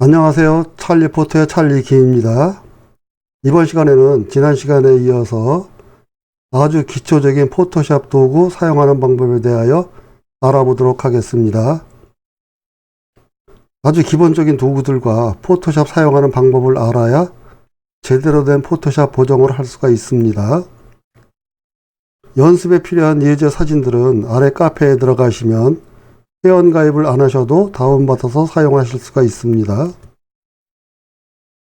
안녕하세요. 찰리포트의 찰리 기입니다. 이번 시간에는 지난 시간에 이어서 아주 기초적인 포토샵 도구 사용하는 방법에 대하여 알아보도록 하겠습니다. 아주 기본적인 도구들과 포토샵 사용하는 방법을 알아야 제대로 된 포토샵 보정을 할 수가 있습니다. 연습에 필요한 예제 사진들은 아래 카페에 들어가시면 회원 가입을 안 하셔도 다운받아서 사용하실 수가 있습니다.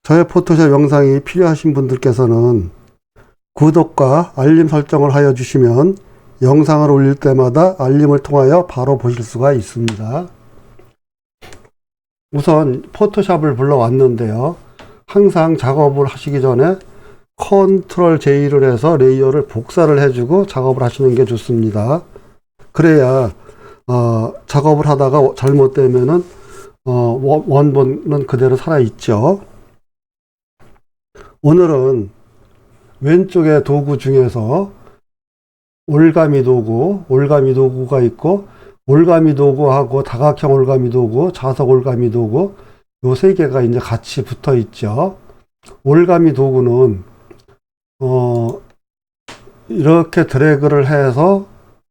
저의 포토샵 영상이 필요하신 분들께서는 구독과 알림 설정을 하여 주시면 영상을 올릴 때마다 알림을 통하여 바로 보실 수가 있습니다. 우선 포토샵을 불러왔는데요. 항상 작업을 하시기 전에 컨트롤 J를 해서 레이어를 복사를 해주고 작업을 하시는 게 좋습니다. 그래야 어, 작업을 하다가 잘못되면은 어, 원- 원본은 그대로 살아 있죠. 오늘은 왼쪽의 도구 중에서 올가미 도구, 올가미 도구가 있고 올가미 도구하고 다각형 올가미 도구, 자석 올가미 도구 요 세 개가 이제 같이 붙어 있죠. 올가미 도구는 어 이렇게 드래그를 해서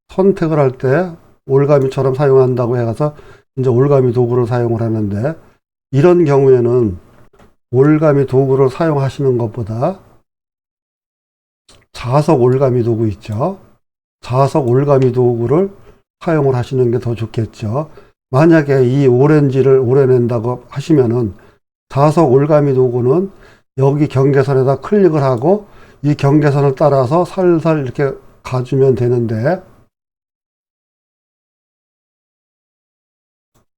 선택을 할 때 올가미처럼 사용한다고 해서 이제 올가미 도구를 사용을 하는데 이런 경우에는 올가미 도구를 사용하시는 것보다 자석 올가미 도구 있죠. 자석 올가미 도구를 사용을 하시는 게 더 좋겠죠. 만약에 이 오렌지를 오려낸다고 하시면은 자석 올가미 도구는 여기 경계선에다 클릭을 하고 이 경계선을 따라서 살살 이렇게 가주면 되는데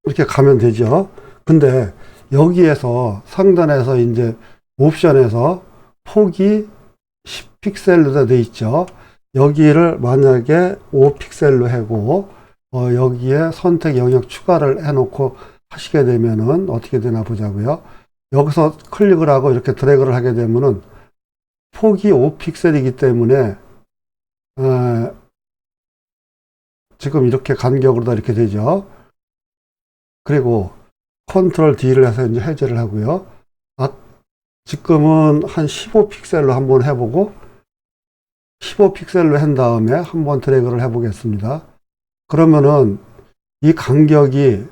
이렇게 가면 되죠. 근데 여기에서 상단에서 이제 옵션에서 폭이 10픽셀로 되어 있죠. 여기를 만약에 5픽셀로 하고 어, 여기에 선택 영역 추가를 해놓고 하시게 되면은 어떻게 되나 보자고요. 여기서 클릭을 하고 이렇게 드래그를 하게 되면은 폭이 5픽셀이기 때문에 어, 지금 이렇게 간격으로 다 이렇게 되죠. 그리고 컨트롤 D를 해서 이제 해제를 하고요. 아, 지금은 한 15픽셀로 한번 해보고 15픽셀로 한 다음에 한번 드래그를 해보겠습니다. 그러면은 이 간격이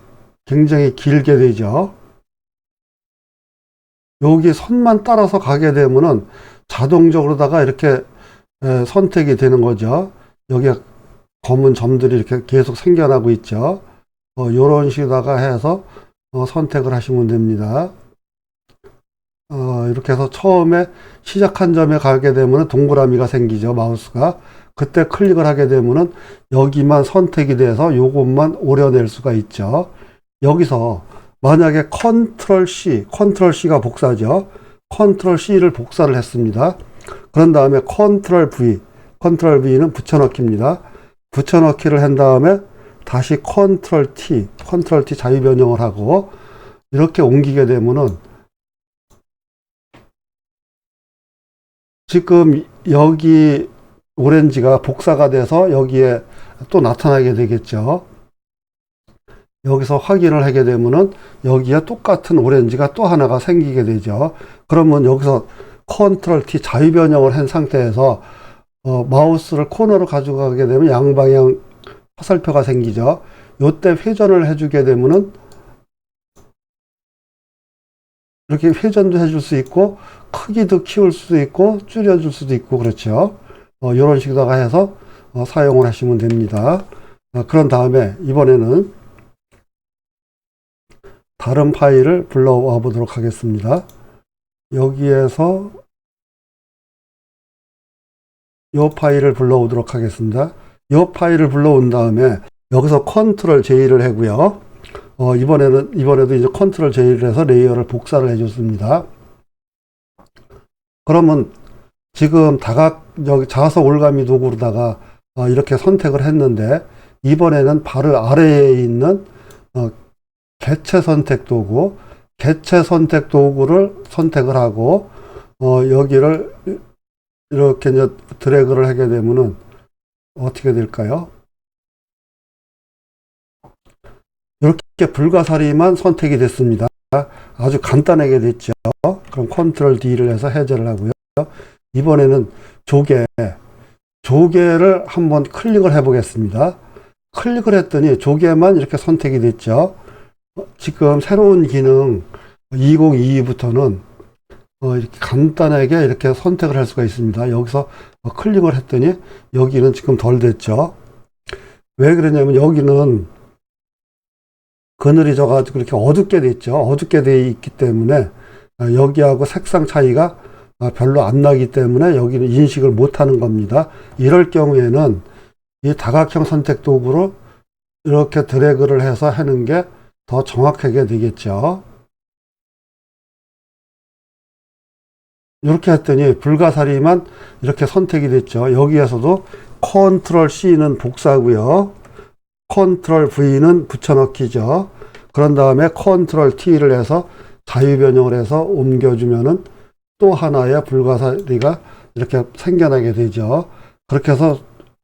굉장히 길게 되죠. 여기 선만 따라서 가게 되면은 자동적으로다가 이렇게 에, 선택이 되는 거죠. 여기에 검은 점들이 이렇게 계속 생겨나고 있죠. 어, 요런 식으로다가 해서 어, 선택을 하시면 됩니다. 어, 이렇게 해서 처음에 시작한 점에 가게 되면 동그라미가 생기죠. 마우스가. 그때 클릭을 하게 되면은 여기만 선택이 돼서 요것만 오려낼 수가 있죠. 여기서 만약에 컨트롤 C, 컨트롤 C가 복사죠. 컨트롤 C를 복사를 했습니다. 그런 다음에 컨트롤 V, 컨트롤 V는 붙여넣기입니다. 붙여넣기를 한 다음에 다시 컨트롤 T, 컨트롤 T 자유 변형을 하고 이렇게 옮기게 되면은 지금 여기 오렌지가 복사가 돼서 여기에 또 나타나게 되겠죠. 여기서 확인을 하게 되면은 여기에 똑같은 오렌지가 또 하나가 생기게 되죠. 그러면 여기서 컨트롤 T 자유 변형을 한 상태에서 어, 마우스를 코너로 가져가게 되면 양방향 화살표가 생기죠. 요때 회전을 해주게 되면은 이렇게 회전도 해줄 수 있고 크기도 키울 수도 있고 줄여줄 수도 있고 그렇죠. 어, 이런 식으로다가 해서 어, 사용을 하시면 됩니다. 어, 그런 다음에 이번에는 다른 파일을 불러와 보도록 하겠습니다. 여기에서 이 파일을 불러오도록 하겠습니다. 이 파일을 불러온 다음에 여기서 컨트롤 J를 하고요. 어, 이번에는 이번에도 이제 컨트롤 J를 해서 레이어를 복사를 해줬습니다. 그러면 지금 다각 여기 자석 올가미 도구로다가 어, 이렇게 선택을 했는데 이번에는 바로 아래에 있는 어, 개체 선택 도구, 개체 선택 도구를 선택을 하고 어, 여기를 이렇게 이제 드래그를 하게 되면은 어떻게 될까요? 이렇게 불가사리만 선택이 됐습니다. 아주 간단하게 됐죠. 그럼 컨트롤 D를 해서 해제를 하고요. 이번에는 조개, 조개를 한번 클릭을 해 보겠습니다. 클릭을 했더니 조개만 이렇게 선택이 됐죠. 어, 지금 새로운 기능 2022부터는 어, 이렇게 간단하게 이렇게 선택을 할 수가 있습니다. 여기서 어, 클릭을 했더니 여기는 지금 덜 됐죠. 왜 그러냐면 여기는 그늘이 져가지고 이렇게 어둡게 됐죠. 어둡게 돼 있기 때문에 어, 여기하고 색상 차이가 어, 별로 안 나기 때문에 여기는 인식을 못 하는 겁니다. 이럴 경우에는 이 다각형 선택 도구로 이렇게 드래그를 해서 하는 게 더 정확하게 되겠죠. 이렇게 했더니 불가사리만 이렇게 선택이 됐죠. 여기에서도 컨트롤 C는 복사고요. 컨트롤 V는 붙여넣기죠. 그런 다음에 컨트롤 T를 해서 자유 변형을 해서 옮겨주면은 또 하나의 불가사리가 이렇게 생겨나게 되죠. 그렇게 해서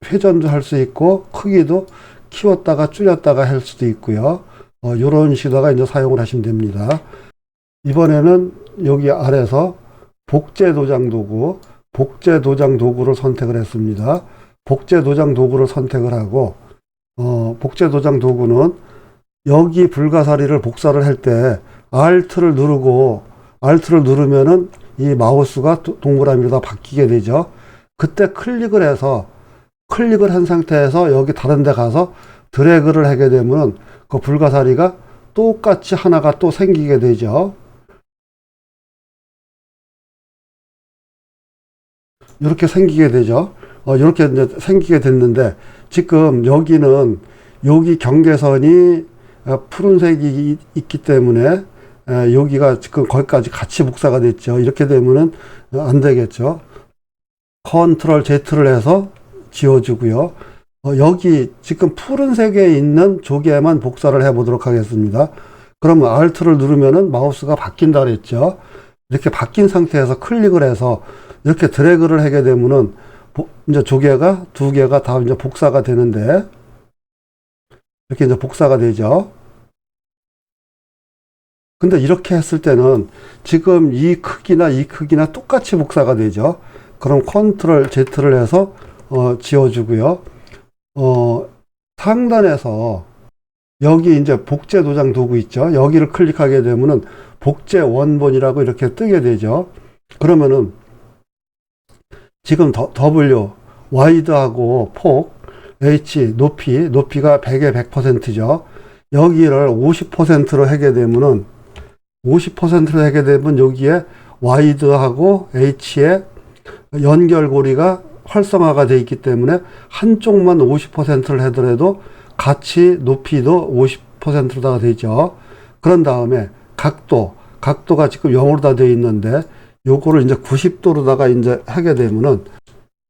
회전도 할 수 있고 크기도 키웠다가 줄였다가 할 수도 있고요. 어, 이런 식으로다가 이제 사용을 하시면 됩니다. 이번에는 여기 아래서 복제 도장 도구, 복제 도장 도구를 선택을 했습니다. 복제 도장 도구를 선택을 하고, 어, 복제 도장 도구는 여기 불가사리를 복사를 할 때 Alt를 누르고, Alt를 누르면은 이 마우스가 도- 동그라미로 다 바뀌게 되죠. 그때 클릭을 해서, 클릭을 한 상태에서 여기 다른 데 가서 드래그를 하게 되면은 그 불가사리가 똑같이 하나가 또 생기게 되죠. 이렇게 생기게 되죠. 어, 이렇게 이제 생기게 됐는데 지금 여기는 여기 경계선이 어, 푸른색이 이- 있기 때문에 에, 여기가 지금 거기까지 같이 복사가 됐죠. 이렇게 되면은 어, 안 되겠죠. 컨트롤 Z를 해서 지워주고요. 어, 여기 지금 푸른색에 있는 조개만 복사를 해 보도록 하겠습니다. 그러면 Alt를 누르면은 마우스가 바뀐다 그랬죠. 이렇게 바뀐 상태에서 클릭을 해서 이렇게 드래그를 하게 되면은 보- 이제 조개가 두 개가 다 이제 복사가 되는데 이렇게 이제 복사가 되죠. 근데 이렇게 했을 때는 지금 이 크기나 이 크기나 똑같이 복사가 되죠. 그럼 컨트롤 Z를 해서 어, 지워주고요. 어, 상단에서 여기 이제 복제 도장 도구 있죠. 여기를 클릭하게 되면은 복제 원본이라고 이렇게 뜨게 되죠. 그러면은 지금 더, W, 와이드하고 폭, H, 높이, 높이가 100에 100%죠. 여기를 50%로 하게 되면은 50%로 하게 되면 여기에 와이드하고 H의 연결고리가 활성화가 되어 있기 때문에 한쪽만 50%를 하더라도 같이 높이도 50%로 다가 되죠. 그런 다음에 각도, 각도가 지금 0으로 다 되어 있는데 요거를 이제 90도로다가 이제 하게 되면은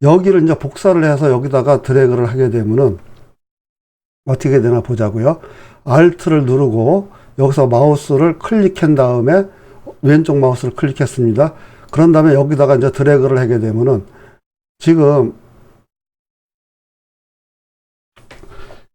여기를 이제 복사를 해서 여기다가 드래그를 하게 되면은 어떻게 되나 보자고요. Alt를 누르고 여기서 마우스를 클릭한 다음에 왼쪽 마우스를 클릭했습니다. 그런 다음에 여기다가 이제 드래그를 하게 되면은 지금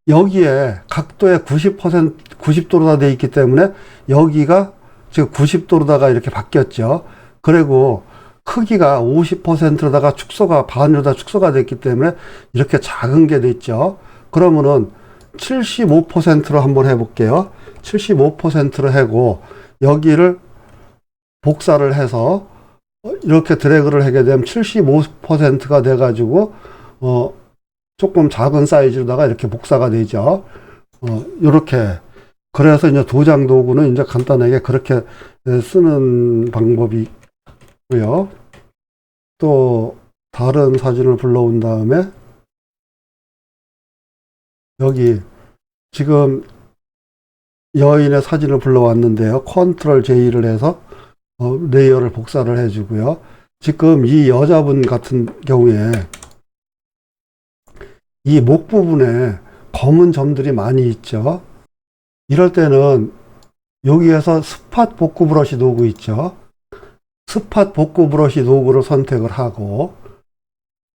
여기에 각도에 90% 90도로 다 되어 있기 때문에 여기가 지금 90도로다가 이렇게 바뀌었죠. 그리고 크기가 50%로다가 축소가 반으로 다 축소가 됐기 때문에 이렇게 작은 게 됐죠. 그러면은 75%로 한번 해볼게요. 75%로 하고 여기를 복사를 해서 이렇게 드래그를 하게 되면 75%가 돼가지고 어 조금 작은 사이즈로다가 이렇게 복사가 되죠. 어 이렇게 그래서 이제 도장 도구는 이제 간단하게 그렇게 쓰는 방법이고요. 또 다른 사진을 불러온 다음에 여기 지금 여인의 사진을 불러왔는데요. 컨트롤 J를 해서 어, 레이어를 복사를 해주고요. 지금 이 여자분 같은 경우에 이 목 부분에 검은 점들이 많이 있죠. 이럴 때는 여기에서 스팟 복구 브러쉬 도구 있죠. 스팟 복구 브러쉬 도구를 선택을 하고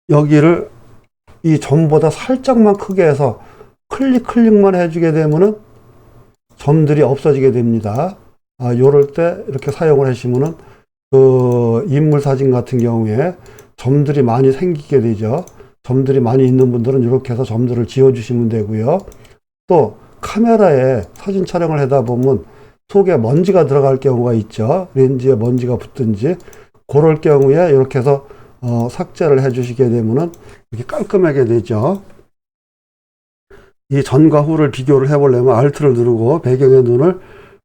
여기를 이 점보다 살짝만 크게 해서 클릭 클릭만 해주게 되면은 점들이 없어지게 됩니다. 아, 요럴 때 이렇게 사용을 하시면은 그 인물 사진 같은 경우에 점들이 많이 생기게 되죠. 점들이 많이 있는 분들은 이렇게 해서 점들을 지워 주시면 되고요. 또 카메라에 사진 촬영을 하다 보면 속에 먼지가 들어갈 경우가 있죠. 렌즈에 먼지가 붙든지 그럴 경우에 이렇게 해서 어, 삭제를 해 주시게 되면은 이렇게 깔끔하게 되죠. 이 전과 후를 비교를 해보려면 Alt를 누르고 배경의 눈을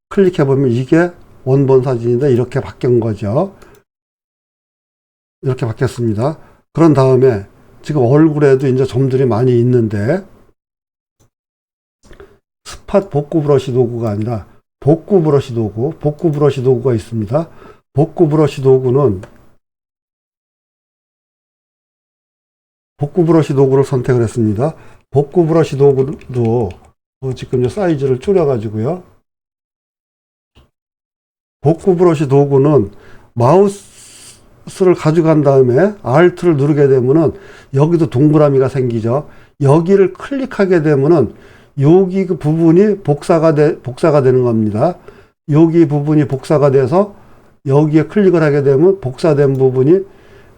클릭해 보면 이게 원본 사진인데 이렇게 바뀐 거죠. 이렇게 바뀌었습니다. 그런 다음에 지금 얼굴에도 이제 점들이 많이 있는데 스팟 복구 브러쉬 도구가 아니라 복구 브러쉬 도구, 복구 브러쉬 도구가 있습니다. 복구 브러쉬 도구는 복구 브러쉬 도구를 선택을 했습니다. 복구 브러쉬 도구도 어, 지금 사이즈를 줄여 가지고요. 복구 브러쉬 도구는 마우스 를 가져간 다음에 Alt를 누르게 되면은 여기도 동그라미가 생기죠. 여기를 클릭하게 되면은 여기 그 부분이 복사가 돼, 복사가 되는 겁니다. 여기 부분이 복사가 돼서 여기에 클릭을 하게 되면 복사된 부분이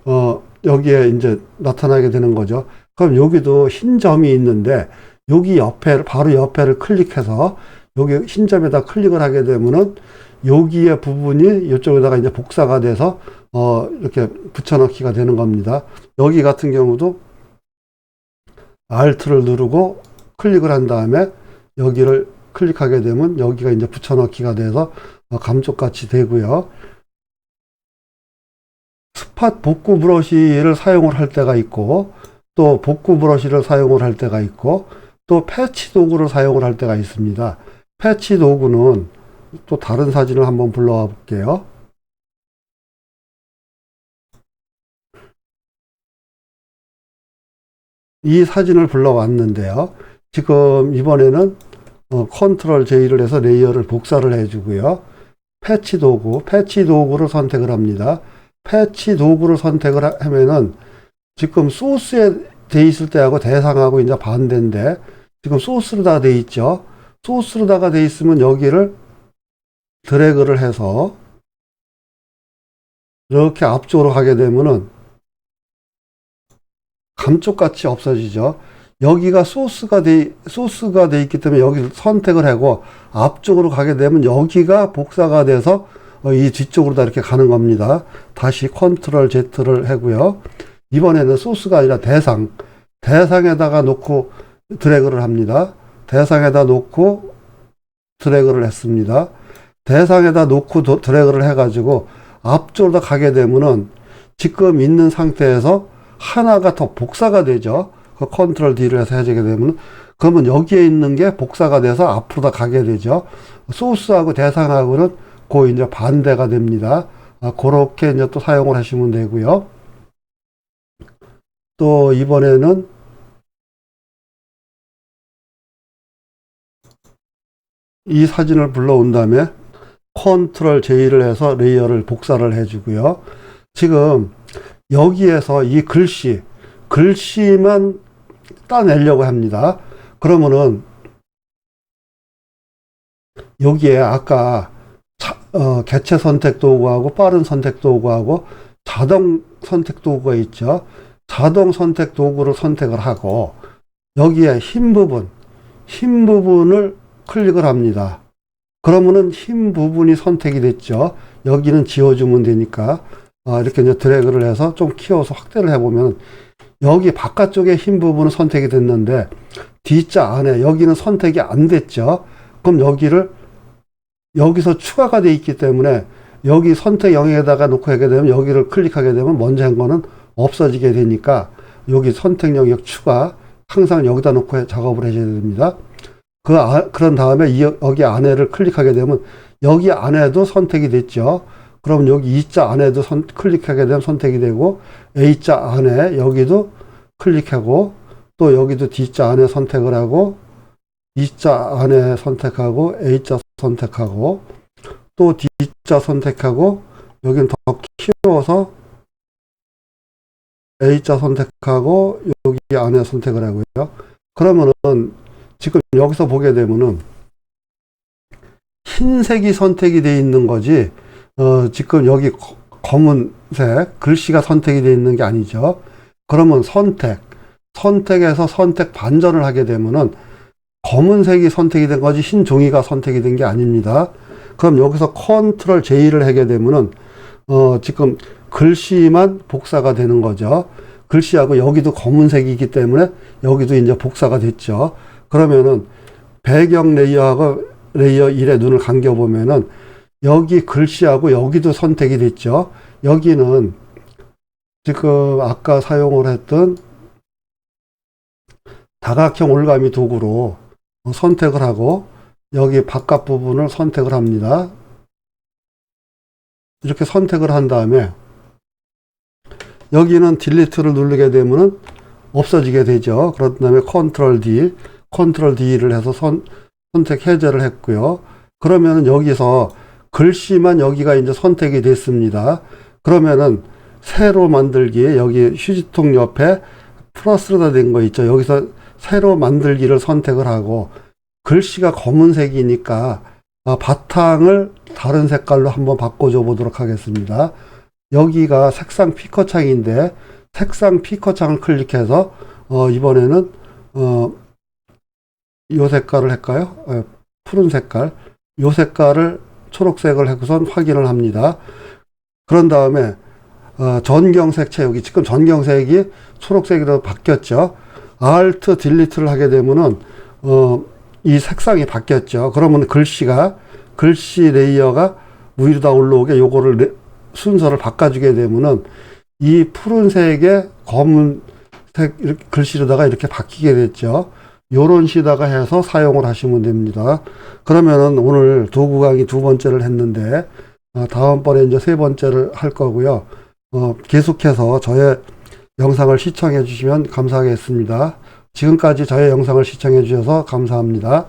어, 여기에 이제 나타나게 되는 거죠. 그럼 여기도 흰 점이 있는데 여기 옆에 바로 옆에를 클릭해서 여기 흰 점에다 클릭을 하게 되면은 여기에 부분이 이쪽에다가 이제 복사가 돼서 어 이렇게 붙여넣기가 되는 겁니다. 여기 같은 경우도 Alt를 누르고 클릭을 한 다음에 여기를 클릭하게 되면 여기가 이제 붙여넣기가 돼서 어, 감쪽같이 되고요. 스팟 복구 브러쉬를 사용을 할 때가 있고 또 복구 브러쉬를 사용을 할 때가 있고 또 패치 도구를 사용을 할 때가 있습니다. 패치 도구는 또 다른 사진을 한번 불러와 볼게요. 이 사진을 불러왔는데요. 지금 이번에는 어, 컨트롤 J를 해서 레이어를 복사를 해주고요. 패치 도구, 패치 도구를 선택을 합니다. 패치 도구를 선택을 하- 하면은 지금 소스에 돼 있을 때하고 대상하고 이제 반대인데 지금 소스로다 돼 있죠. 소스로다가 돼 있으면 여기를 드래그를 해서 이렇게 앞쪽으로 가게 되면은 감쪽같이 없어지죠. 여기가 소스가 돼, 소스가 돼 있기 때문에 여기를 선택을 하고 앞쪽으로 가게 되면 여기가 복사가 돼서 어, 이 뒤쪽으로 다 이렇게 가는 겁니다. 다시 컨트롤 Z를 하고요. 이번에는 소스가 아니라 대상, 대상에다가 놓고 드래그를 합니다. 대상에다 놓고 드래그를 했습니다. 대상에다 놓고 도- 드래그를 해가지고 앞쪽으로 가게 되면은 지금 있는 상태에서 하나가 더 복사가 되죠. 그 컨트롤 D를 해서 해주게 되면 그러면 여기에 있는 게 복사가 돼서 앞으로 다 가게 되죠. 소스하고 대상하고는 그 이제 반대가 됩니다. 아, 그렇게 이제 또 사용을 하시면 되고요. 또 이번에는 이 사진을 불러온 다음에 컨트롤 J를 해서 레이어를 복사를 해주고요. 지금 여기에서 이 글씨, 글씨만 따내려고 합니다. 그러면은 여기에 아까 자- 어, 개체 선택 도구하고 빠른 선택 도구하고 자동 선택 도구가 있죠. 자동 선택 도구를 선택을 하고 여기에 흰 부분, 흰 부분을 클릭을 합니다. 그러면은 흰 부분이 선택이 됐죠. 여기는 지워주면 되니까 아, 이렇게 이제 드래그를 해서 좀 키워서 확대를 해보면 여기 바깥쪽에 흰 부분은 선택이 됐는데 D자 안에 여기는 선택이 안 됐죠. 그럼 여기를 여기서 추가가 돼 있기 때문에 여기 선택 영역에다가 놓고 하게 되면 여기를 클릭하게 되면 먼저 한 거는 없어지게 되니까 여기 선택 영역 추가 항상 여기다 놓고 해- 작업을 하셔야 됩니다. 그 아, 그런 다음에 이, 여기 안에를 클릭하게 되면 여기 안에도 선택이 됐죠. 그럼 여기 E자 안에도 선, 클릭하게 되면 선택이 되고 A자 안에 여기도 클릭하고 또 여기도 D자 안에 선택을 하고 E자 안에 선택하고 A자 선택하고 또 D자 선택하고 여기는 더 키워서 A자 선택하고 여기 안에 선택을 하고요. 그러면은 지금 여기서 보게 되면은 흰색이 선택이 돼 있는 거지, 어, 지금 여기 거- 검은색 글씨가 선택이 돼 있는 게 아니죠. 그러면 선택, 선택에서 선택 반전을 하게 되면은 검은색이 선택이 된 거지 흰 종이가 선택이 된 게 아닙니다. 그럼 여기서 컨트롤 J를 하게 되면은 어, 지금 글씨만 복사가 되는 거죠. 글씨하고 여기도 검은색이기 때문에 여기도 이제 복사가 됐죠. 그러면은 배경 레이어하고 레이어 1에 눈을 감겨 보면은 여기 글씨하고 여기도 선택이 됐죠. 여기는 지금 아까 사용을 했던 다각형 올가미 도구로 선택을 하고 여기 바깥 부분을 선택을 합니다. 이렇게 선택을 한 다음에 여기는 딜리트를 누르게 되면은 없어지게 되죠. 그런 다음에 컨트롤 D, 컨트롤 D를 해서 선, 선택 해제를 했고요. 그러면은 여기서 글씨만 여기가 이제 선택이 됐습니다. 그러면은 새로 만들기에 여기 휴지통 옆에 플러스가 된거 있죠. 여기서 새로 만들기를 선택을 하고 글씨가 검은색이니까 아, 바탕을 다른 색깔로 한번 바꿔줘 보도록 하겠습니다. 여기가 색상 피커 창인데 색상 피커 창을 클릭해서 어, 이번에는 어, 요 색깔을 할까요? 어, 푸른 색깔. 요 색깔을 초록색을 해서선 확인을 합니다. 그런 다음에 어, 전경색 채우기. 지금 전경색이 초록색으로 바뀌었죠. Alt 딜리트를 하게 되면은 어, 이 색상이 바뀌었죠. 그러면 글씨가 글씨 레이어가 위로 다 올라오게 요거를 레- 순서를 바꿔주게 되면은 이 푸른색의 검은색 글씨로다가 이렇게 바뀌게 됐죠. 요런 시다가 해서 사용을 하시면 됩니다. 그러면은 오늘 도구 강의 두 번째를 했는데 어, 다음번에 이제 세 번째를 할 거고요. 어, 계속해서 저의 영상을 시청해 주시면 감사하겠습니다. 지금까지 저의 영상을 시청해 주셔서 감사합니다.